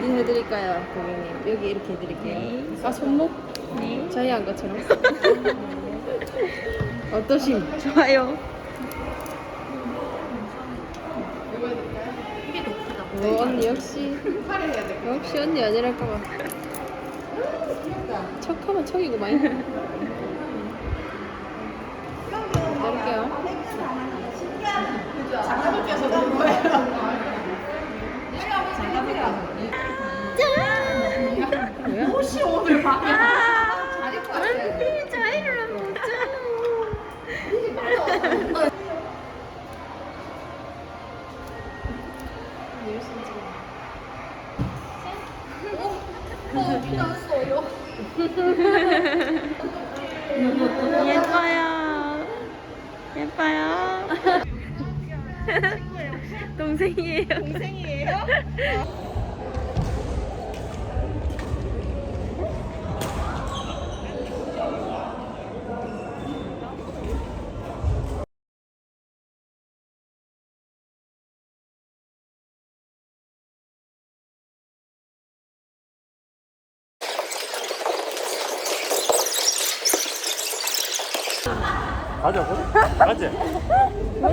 해드릴까요, 고객님? 여기 이렇게 해드릴게요. 아 손목? 네. 저희 한 것처럼. 어떠심? 좋아요. 오, 언니 역시 역시 언니 아니랄까봐. 척하면 척이고 많이. 동생이에요. 동생이에요? 가자고? 가자.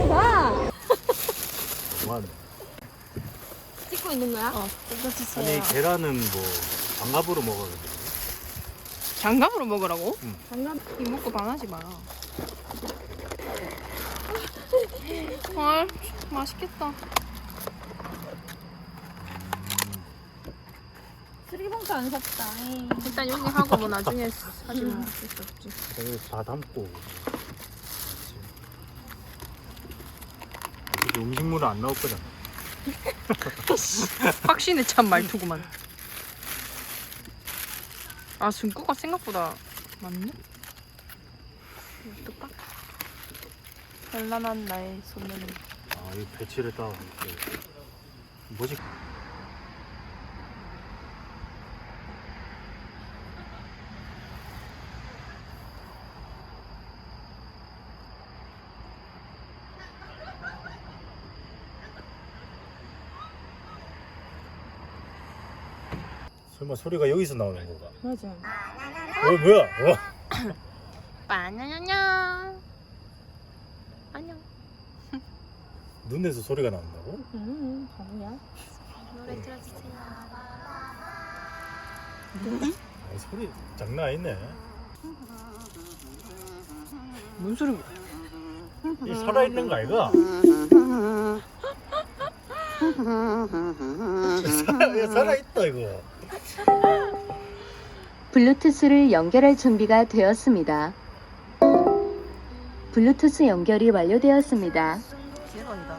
가! 뭐 찍고 있는 거야? 어, 이거 주세요. 아니 계란은 뭐 장갑으로 먹어야 돼. 장갑으로 먹으라고? 응. 장갑 이 먹고 반하지 마라. 헐, 맛있겠다. 쓰리봉투 안 샀다. 일단 여기 하고 뭐 나중에 사진 뭐 어쩔 수 없지. 여기 다 담고. 어차피 음식물은 안 나올 거잖아. 확신에 찬 말투구만. 아, 중국어 생각보다 많네? 어떨까? 현란한 나의 손놀림. 아, 이 배치를 딱 이렇게. 뭐지? 설마 소리가 여기서 나오는 거가? 맞아. 어 뭐야? 어? 빠냐냐냐. 안녕. 눈에서 소리가 나온다고? 음, 바보야. 노래 틀어주세요. 아, 소리 장난 아니네. 뭔 소리야? 이 살아있는 거 아이가? 살아, 살아있다 이거. 블루투스를 연결할 준비가 되었습니다. 블루투스 연결이 완료되었습니다. 대박이다.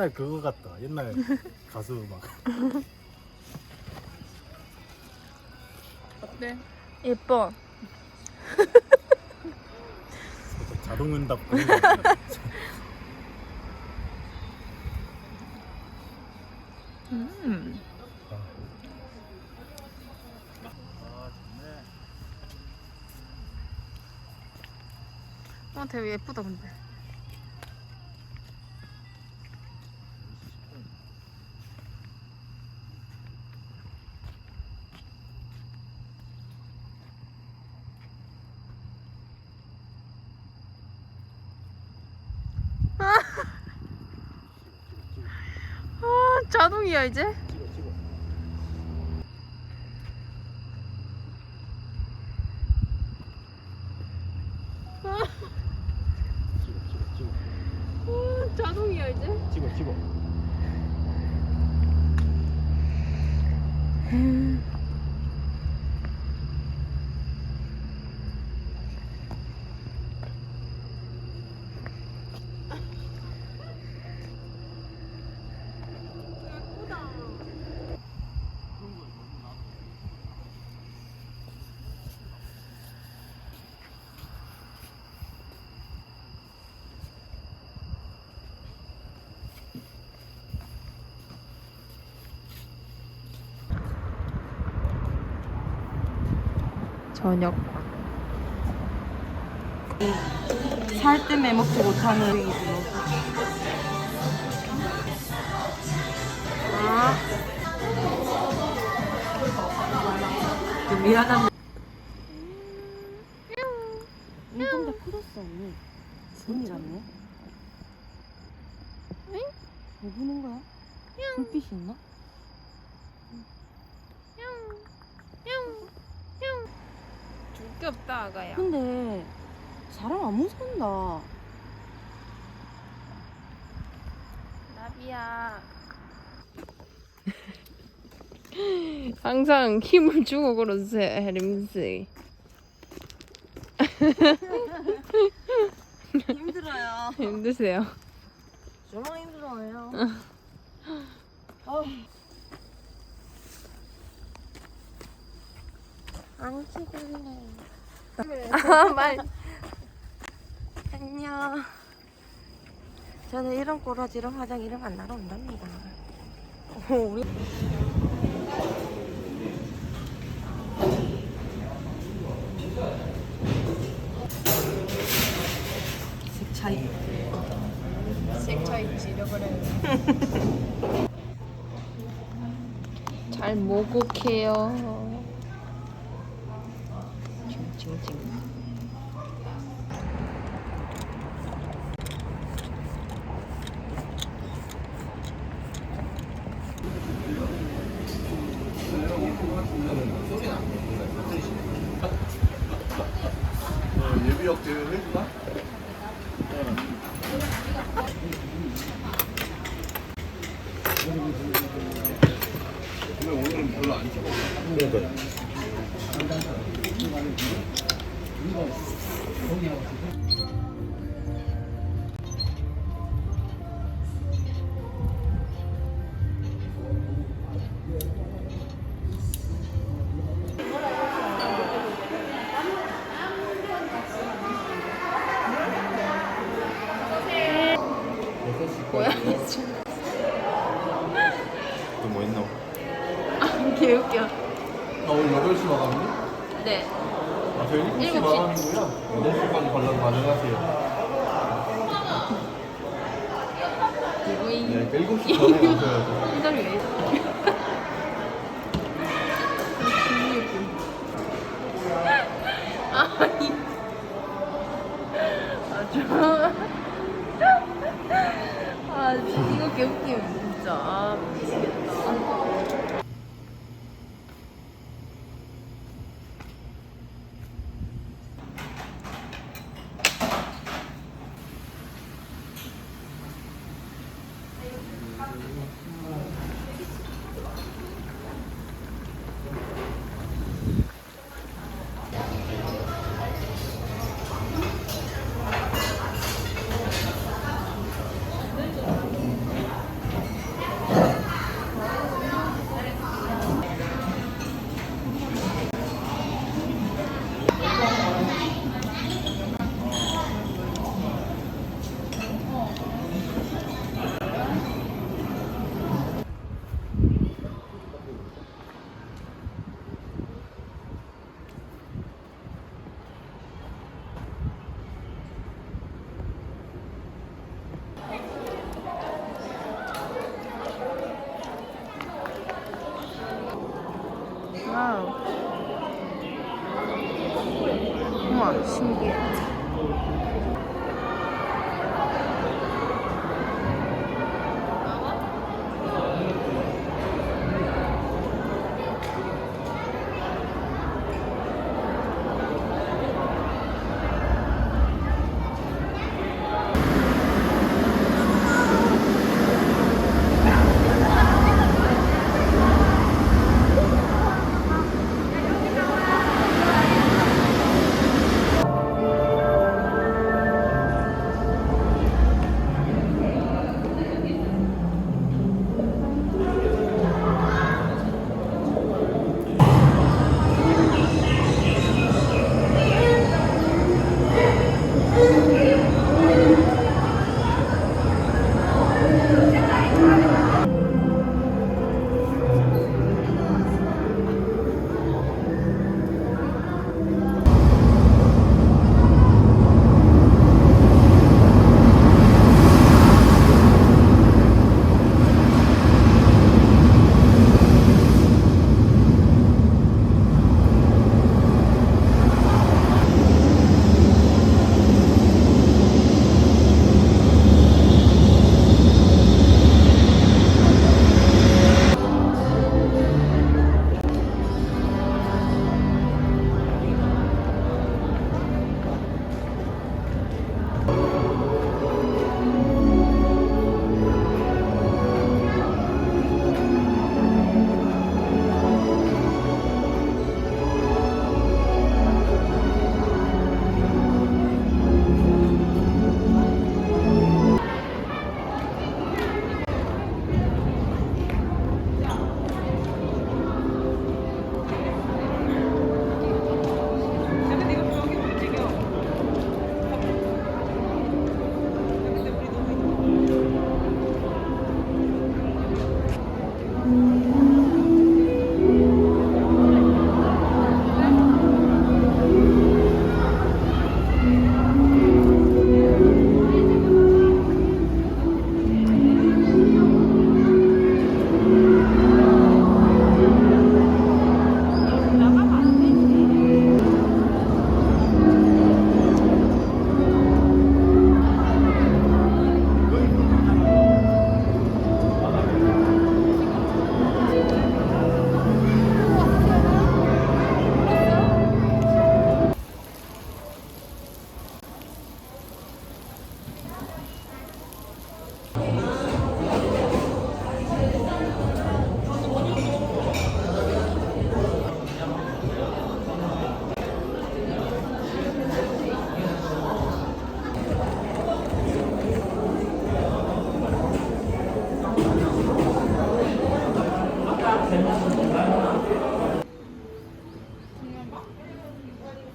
옛날 그거 같다. 옛날 가수 막 어때? 예뻐. 자동 응답 그런 거. 같다. 음. 아 좋네. 어, 되게 예쁘다 근데. 아, 자동이야 이제? 찍어 찍어. 찍어 찍어 찍어. 아, 자동이야 이제? 찍어 찍어. 저녁. 살 때문에 먹지 못하는 아. 좀 미안한데 이건 다 커졌어 언니 갔네 뭐 보는 거야? 불빛이 있나? 줄게 없다 아가야. 근데 사람 안 무서운다 나비야. 항상 힘을 주고 그러세요, 혜림씨. 힘들어요 힘드세요. 정말 힘들어요 안 찍을래 아, 말. 안녕. 저는 이런 꼬라지로 화장 이름 만나러 온답니다. 어, 우리 색 차이. 색 차이 지려버려요. 잘 목욕해요. Cuci. 또 7시 일곱 시. 마감이고요. 8시까지 관람 가능하세요. 네, 7시 전에 오셔야죠. 인터뷰 왜 있어? 아니. 아주. 아, 이거 개웃기네, 진짜. 아, 미치겠다.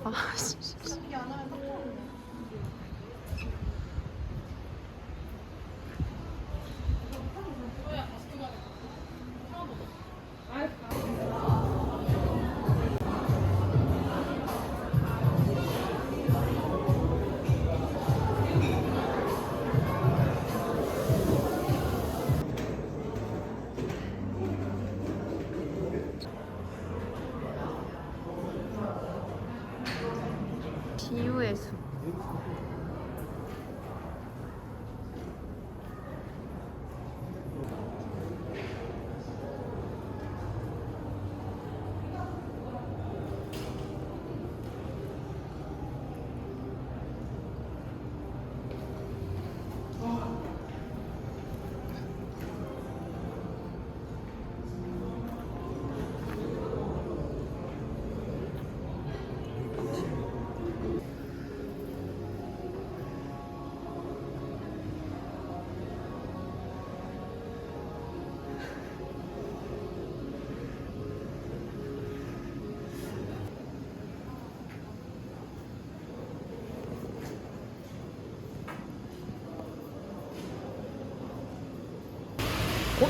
啊是是是。isso.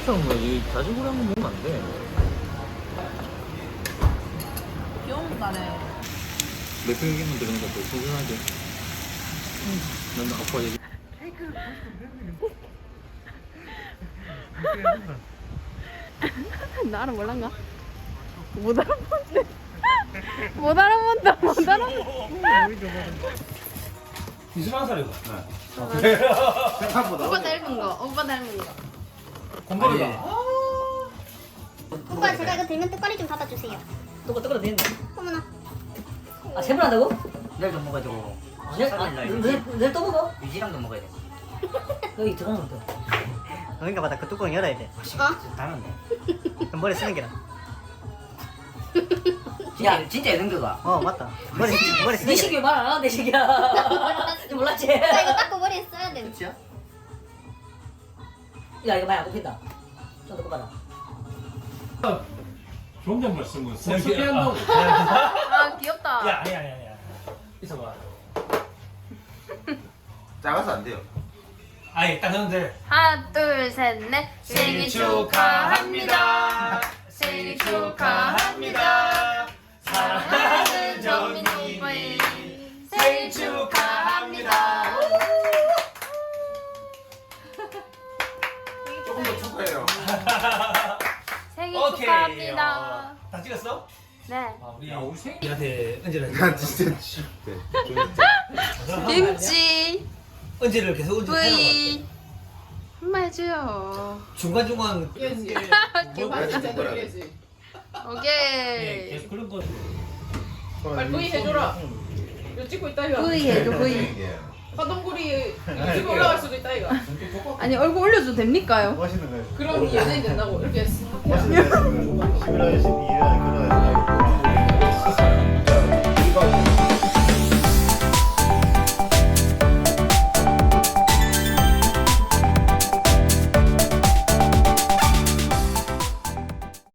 곱창 뭐이 자주구리 한번 먹으면 안 돼. 귀여운 나네. 매표 얘기만 들으니까 더 신선하게. 난 아빠 얘기. 나는 몰란가? 못 알아본데. 못 알아본다. 못 알아본다. 이슬한 살이고. 오빠 닮은 거. 오빠 닮은 거. 공부리가. 오빠 제가 이거 들면 떡갈이 좀 받아주세요. 똑같 똑같 되는데. 어머나. 아, 세번 한다고? 내일도 먹어야죠. 내일, 아, 내일, 내일 또 먹어? 유지랑도 먹어야 돼. 여기 들어가면 돼. 그러니까 맞다. 그 뚜껑 열어야 돼. 어? 다른데. 그럼 머리 쓰는 게나. 야, 진짜 있는 거가. 어 맞다. 머리 머리 내 쓰는 게. 시기 말안 하내 시기야. 몰랐지? 나 이거 닦고 머리에 써야 돼. 야, 이거 많이 안 굽힌다. 좀더 받아. 좋은 말씀은 아 귀엽다. 야 아니 아니 아니. 있어봐. 작아서 안 돼요. 아니 딱 하는데. 하나, 둘, 셋, 넷. 생일 축하합니다. 생일 축하합니다. 사랑하는 정민 오케이. 축하합니다. 어, 다 찍었어? 네. 아, 우리 우리 생일한테 은지를 난 진짜 네. 김치 은지를 계속 은지 해놓은 V 한번 해줘요. 중간 중간 오케이. 계속 그런 거. 빨리 V 해줘라. 이거 찍고 있다 이거. V 해줘 V. 화동구리 유튜브 올라갈 수도 있다 이거. 아니 얼굴 올려줘도 됩니까요? 멋있는 거예요. 그럼 연예인 된다고 이렇게 해서. 멋있는 거예요. 시그라신 이해라 그러나.